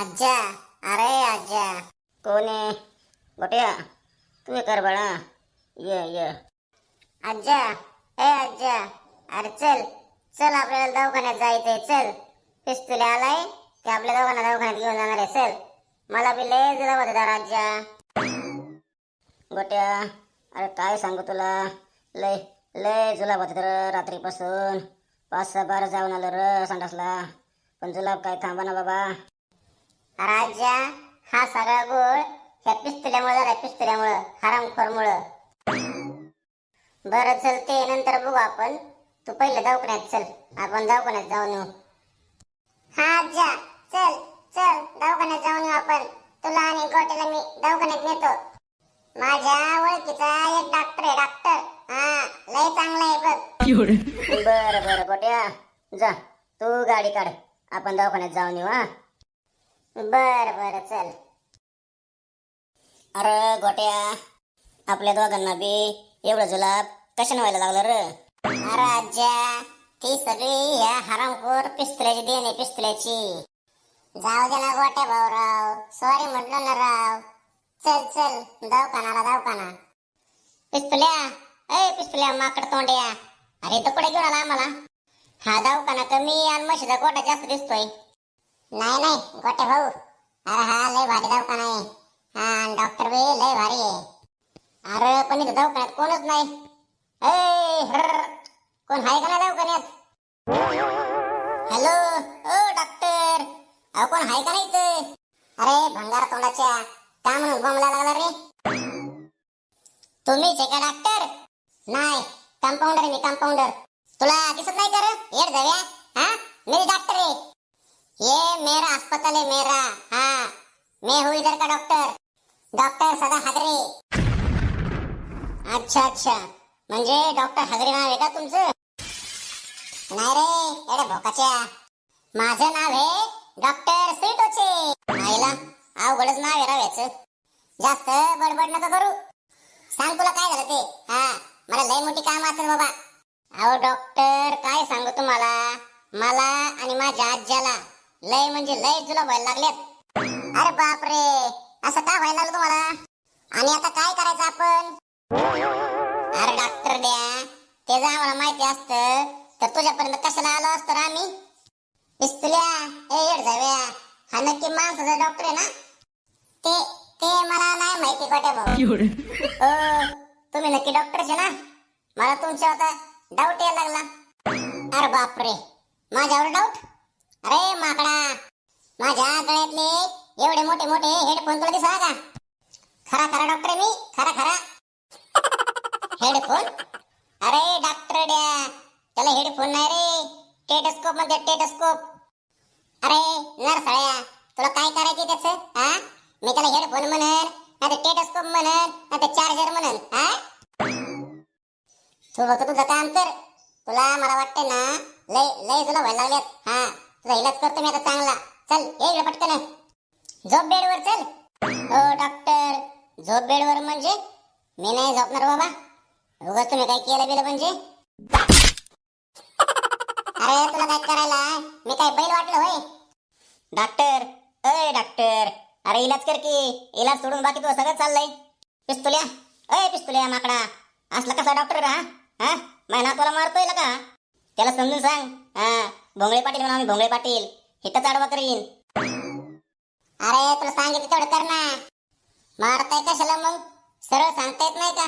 आज्जा अरे आज्जा कोण आहे? गोट्या तू हे कर बाळा. ये ये. आज्जा ए आज्जा अरे चल चल आपल्याला दवाखान्यात जायचंय चल. पिस्तुले आलाय ते आपल्या दोघांना दवाखान्यात घेऊन जाणार आहे चल. मला बी लय दिला होता राजा गोट्या अरे काय सांगू तुला? लय लय जुलाब होते तर रात्रीपासून. पाच सहा बारा जाऊन आलो र संडासला. पण जुलाब काय थांबा ना बाबा. राजा हा सगळा गोळ ह्या पिस्तुल्यामुळे झाला पिस्तुल्यामुळं हरामखोरमुळं. बरं चल ते नंतर बघू आपण. तू पहिले दवाखान्यात चल. आपण दवाखान्यात जाऊन येऊ. हा आज्जा चल चल. दवाखान्यात जाऊन येऊ आपण. तुला आणि गोट्याला मी दवाखान्यात नेतो. माझ्या ओळखीचा एक डॉक्टर आहे डॉक्टर हा लय चांगला आहे बघ. बरं बरं गोट्या. जा. तू गाडी काढ. आपण दवाखान्यात जाऊन येऊ हा. बर बर चल. अरे गोट्या आपल्या दोघांना बी एवढं जुलाब कशाने व्हायला लागलं र? राजा ती सगळी ह्या हरामखोर पिस्तुल्याची देणे पिस्तुल्याची. जाऊ दे ना गोट्या भाऊराव. सॉरी म्हटलं ना राव. चल चल दवाखानाला दवाखाना. पिस्तुल्या ए पिस्तुल्या माकड तोंड्या. अरे तो कुठे घेऊन आला आम्हाला? हा दवाखाना कमी आणि म्हशीचा गोटा जास्त दिसतोय. नाही नाही. गोटे भाऊ. अरे हा लय भारी दवाखाना आहे. हा डॉक्टर बी लय भारी आहे. अरे पण इथं दवाखान्यात कोणच नाही. कोण आहे का नाही दवाखान्यात? हॅलो ओ डॉक्टर अहो कोण आहे का नाही इथं? अरे भंगार तोंडाच्या का म्हणून बोंबला लागला रे? तुम्हीच आहे का डॉक्टर नाही. कंपाऊंडर मी कंपाऊंडर तुला दिसत नाही तर रे? येड जाव्या हा? मी डॉक्टर आहे. ये मेरा अस्पताल है मेरा। हाँ मैं हूँ इधर का डॉक्टर। डॉक्टर सदा हादरे अच्छा अच्छा। म्हणजे डॉक्टर हगरे नाव आहे का तुमचं? नाही रे एवढ्या भोकाच्या. माझं नाव आहे डॉक्टर स्वीटोचे. आईला अवघडच नाव आहे राव जास्त बडबड नका करू. सांग तुला काय झालं ते? हा मला लय मोठी काम असेल बाबा. अहो डॉक्टर काय सांगू तुम्हाला? मला आणि माझ्या आज्याला लय म्हणजे लय जुला व्हायला लागल्यात अरे बापरे असं का व्हायला लागलं तुम्हाला? आणि आता काय करायचं आपण? अरे डॉक्टर द्या ते जर आम्हाला माहिती असतं तर तुझ्यापर्यंत कशाला आलो असतो रे आम्ही? पिस्तुल्या ए येड जाव्या. हा नक्की माणसाचा डॉक्टर आहे ना? ते ते मला नाही माहिती कोट्या भाऊ. ओ तुम्ही नक्की डॉक्टरचे ना? मला तुमच्या आता डाऊट यायला लागला. अरे बापरे माझ्यावर डाऊट अरे माकडा माझ्या गळ्यातले एवढे मोठे मोठे हेडफोन तुला दिसा का? खरा खरा डॉक्टर मी खरा खरा. हेडफोन अरे डॉक्टर द्या त्याला हेडफोन नाही रे. टेटस्कोप म्हणजे टेटस्कोप अरे नरसळ्या तुला काय करायचे त्याच हा? मी त्याला हेडफोन म्हणन नाही टेटस्कोप म्हणन नाही चार्जर म्हणन हा? तू फक्त तुझं काम कर तुला मला वाटतंय ना लय लय तुला व्हायला लागल्यात हा? तुझा इलाज करतो मी आता चांगला. चल ये इकडे पटकन. झोप बेडवर चल. हो डॉक्टर झोप बेडवर म्हणजे? मी नाही झोपणार बाबा. उगाच तुम्ही काय केलं बिलं म्हणजे? अरे तुला काय करायला? मी काय बैल वाटलं होय? डॉक्टर अय डॉक्टर अरे इलाज कर की. इलाज सोडून बाकी तुझं सगळं चाललंय. पिस्तुल्या. अय पिस्तुल्या माकडा. असला कसा डॉक्टर हा? हा? महिना तुला मारतोय का? त्याला समजून सांग. हा. भोंगळे पाटील म्हणा भोंगळे पाटील. हिथं चाडवा करीन. अरे तुला सांगितलं तेवढं कर ना. मारताय कशाला मग? सरळ सांगता येत नाही का?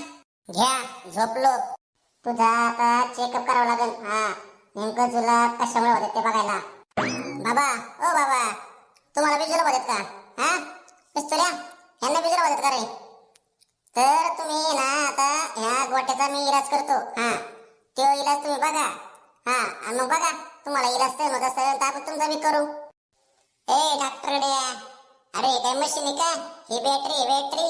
घ्या झोपलो. तुझा आता चेकअप करावं लागेल. हा नेमकं तुला कशामुळे होते ते बघायला. बाबा ओ बाबा तुम्हाला बिजलं होतात का? हा? पिस्तुल्या यांना बिजलं होतात का रे? तर तुम्ही ना आता ह्या गोट्याचा मी इलाज करतो. हा तो इलाज तुम्ही बघा. हा आणि मग बघा तुम्हाला इलाज तर होत असेल तर आपण तुमचा मी करू. ए डॉक्टर द्या अरे काय मशीन आहे का? ही बॅटरी बॅटरी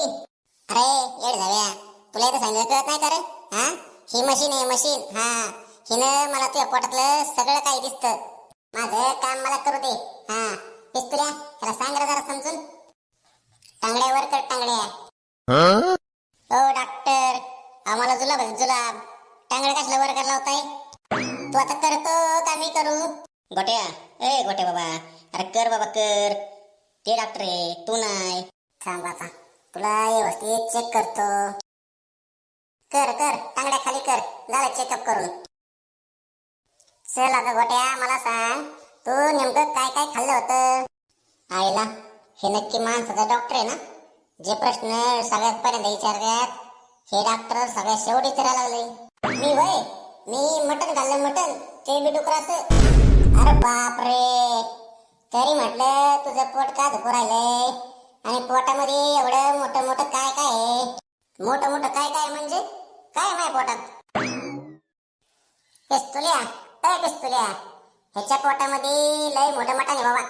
अरे येड जाव्या तुला इथं सांगितलं कळत नाही का रे? हा? ही मशीन आहे मशीन हा. हिनं मला तुझ्या पोटातलं सगळं काही दिसतं. माझं काम मला करू दे. हा. पिस्तुल्या ह्याला सांग रे जरा समजून. टांगड्यावर कर टांगड्या. ओ डॉक्टर आम्हाला जुलाब जुलाब. टांगड्या कशाला वर करायला लावताय? तू आता करतो का मी करू? गोट्या. ए गोट्या बाबा. अरे कर बाबा कर. ते डॉक्टर आहे. तू नाही. थांब आता तुला व्यवस्थित चेक करतो. कर कर. तांगड्या खाली कर. झालं चेकअप करून. चल आता गोट्या मला सांग. तू नेमकं काय काय खाल्लं होतं? आईला. हे नक्की माणसाचा डॉक्टर आहे ना? जे प्रश्न सगळ्यात पहिल्यांदा विचारतात हे डॉक्टर सगळ्यात शेवटी विचारायला लागले. मी वय? मी मटण खाल्लं मटण. ते बी डुकराच. अरे बापरे. तरी म्हटलं तुझं पोट का दुखू राहिलंय? आणि पोटामध्ये एवढं मोठं मोठं काय काय आहे? मोठं मोठं काय काय म्हणजे? काय आहे माझ्या पोटात? पिस्तुल्या. काय पिस्तुल्या. ह्याच्या पोटामध्ये लय मोठं मटण आहे बाबा.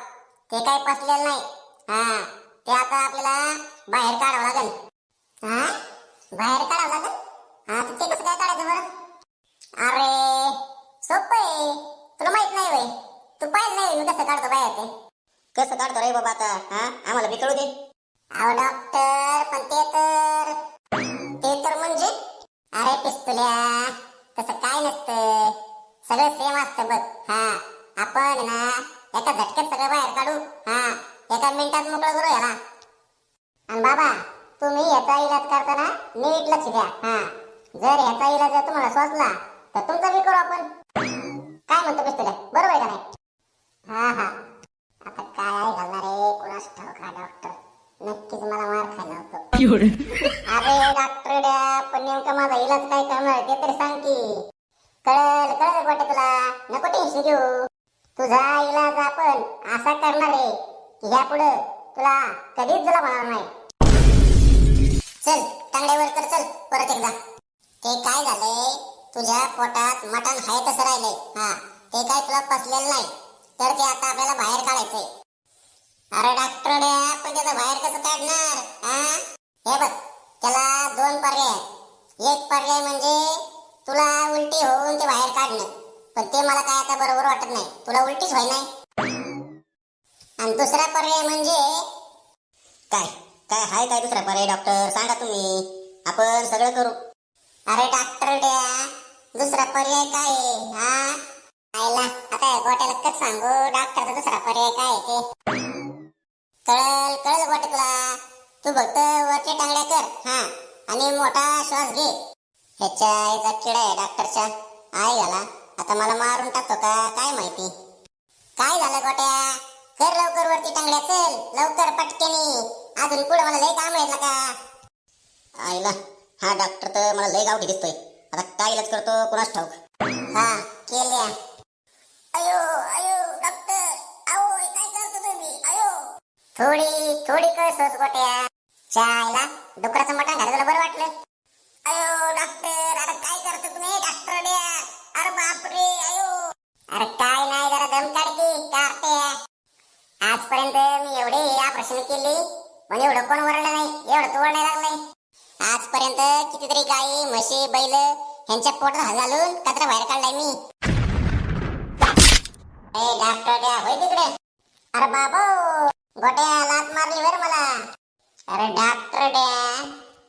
ते काय पसलेलं नाही हा ते आता आपल्याला बाहेर काढावं लागेल हा बाहेर काढावं लागेल हा तर ते कसं काय काढायचं बरं अरे सोपं आहे तुला माहीत नाही वय तू पाहिलं नाही मी कसं काढतो बाहेर ते कसं काढतो रे बाबा आता हा आम्हाला बी कळू दे. अहो डॉक्टर पण ते तर ते तर म्हणजे? अरे पिस्तुल्या. तसं काय नसतं. सगळं सेम असतं बघ. हा आपण ना एका झटक्यात सगळं बाहेर काढू. हा एका मिनिटात मोकळं करू याला. आणि बाबा तुम्ही याचा इलाज करताना नीट लक्ष द्या. हा जर याचा इलाज जर तुम्हाला सोचला तर तुमचा बी करू आपण. काय म्हणतो पिस्तुल्या? बरोबर आहे का नाही? हा हा. अरे डॉक्टर पण माझा इलाज काय करणार ते तर सांग की. कळल कळल वाटत तुला. नको टेन्शन घेऊ. तुझा इलाज आपण असा करणार आहे की ह्या पुढे तुला कधीच तुला होणार नाही. चल तांगड्यावर कर चल परत एकदा. ते काय झालंय? तुझ्या पोटात मटण हाय तसं राहिलंय. हा ते काय तुला पसलेलं नाही. तर ते आता आपल्याला बाहेर काढायचंय. अरे डॉक्टर पण त्याचं बाहेर कसं काढणार? हा हे बघ त्याला दोन पर्याय आहेत. एक पर्याय म्हणजे तुला उलटी होऊन ते बाहेर काढणं. पण ते मला काय आता बरोबर वाटत नाही. तुला उलटीच होय नाही आणि दुसरा पर्याय म्हणजे काय? काय हाय काय दुसरा पर्याय डॉक्टर सांगा तुम्ही. आपण सगळं करू. अरे डॉक्टर द्या. दुसरा पर्याय काय हा? आयला आता गोट्याला कच सांगू. डॉक्टरचा दुसरा पर्याय काय ते? कळल कळल गोटे तुला. तू फक्त वरच्या टांगड्या कर हा आणि मोठा श्वास घे. ह्याच्या आईचा किडा आहे डॉक्टरच्या. आई झाला आता मला मारून टाकतो का? काय माहिती? काय झालं गोट्या? कर लवकर वरती टांगड्या चल. लवकर पटकेनी. अजून पुढे मला लय काम आहे का? आईला हा डॉक्टर तर मला लय गावठी दिसतोय. आता काय इलाज करतो कोणाच ठाऊक. हा केल्या अयो अयो डॉक्टर. आओ काय करतो तुम्ही? अयो. थोडी थोडी कळ सोस गोट्या. चायला डुकराचं मटण घालं तुला बरं वाटलं? अयो डॉक्टर अरे काय करतो तुम्ही? डॉक्टर अरे बापरे अयो. अरे काय नाही जरा दम काढ काढते. आजपर्यंत मी एवढे ऑपरेशन केली पण एवढं कोण वरलं नाही एवढं तू नाही लागलंय आजपर्यंत कितीतरी गाई म्हशी बैल यांच्या पोटात हात घालून कचरा बाहेर काढलाय मी. ए डॉक्टर होय तिकडे. अरे बाबो गोट्या लात मारली बर मला. अरे डॉक्टर द्या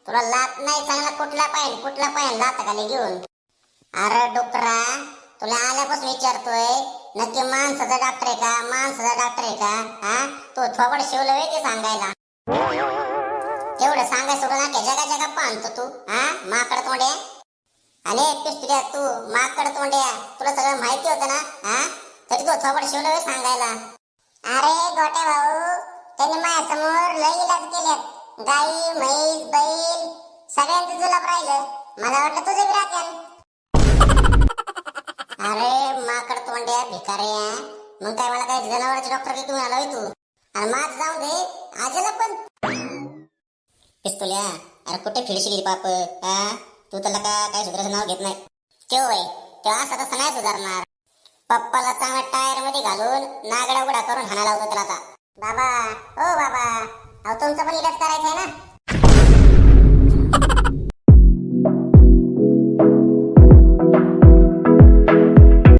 तुला लात नाही चांगला कुठला पाहिजे? कुठला पाहिजे? लात खाली घेऊन. अरे डुकरा तुला आल्यापासून विचारतोय नक्की माणसाचा डॉक्टर आहे का? माणसाचा डॉक्टर आहे का? हा? तू थोबड शिवलं वे सांगायला? तेवढं सांगाय सोडून ना जगा जगा पाहतो तू हा? माकड तोंड्या अरे पिस्तुड्या तू माकड तोंड्या तुला सगळं माहिती होतं ना हा? तरी तू थोबड शिवलं वे सांगायला? अरे गोट्या भाऊ त्यांनी माझ्यासमोर लय इलाज केलेत. गाई म्हैस बैल सगळ्यांचं जुलाब राहिलं. मला वाटलं तुझं बी अरे माकड तोंड्या भिकाऱ्या. मग काय मला काय जनावरांचे डॉक्टर घेऊन आला होय तू? आणि माझ जाऊन दे. आजला पण. पिस्तुल्या अरे कुठे फिरशी गेली बाप? हा तू त्याला का काय सुधारायचं नाव घेत नाही. तेव्हा वय तेव्हा असं तसं नाही सुधारणार. पप्पाला चांगला टायरमध्ये घालून नागडा उघडा करून हाणायला होता त्याला आता. बाबा ओ बाबा अहो तुमचा पण इलाज करायचं आहे ना?